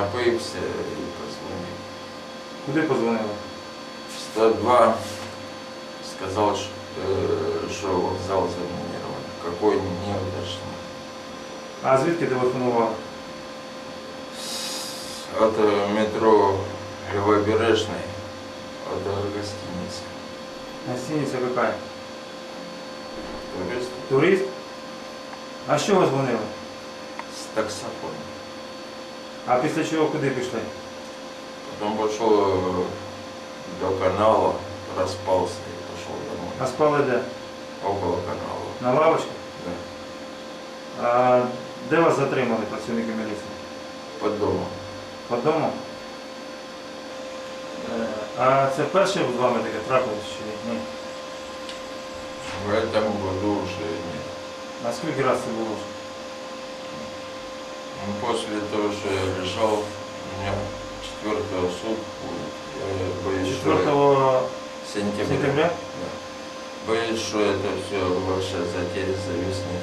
напився і позвонив. Куди позвонили? 102 сказал, ш- э, что вокзал заминирован. Какой не уточнил. А звідки телефонували? От э, метро Левобережной, от э, гостиницы. Гостиниця яка? Турист Турист? А з чого дзвонили? с таксофоном. А після чого куди пішли? Потом пошел до канала, распался и пошел домой. А спали де? Около канала. На лавочці? Да. А де вас затримали працівники міліції? Под домом. Под домом? Е, А це перше з вами таке трапилось чи ні? Ні. В этом году уже нет. А скільки раз це було? вже? Ну, После того, что я лежал, у меня четвертого суток будет. Боюсь, что 4 сентября. сентября? Да. Боюсь, что это все ваша затея зависнет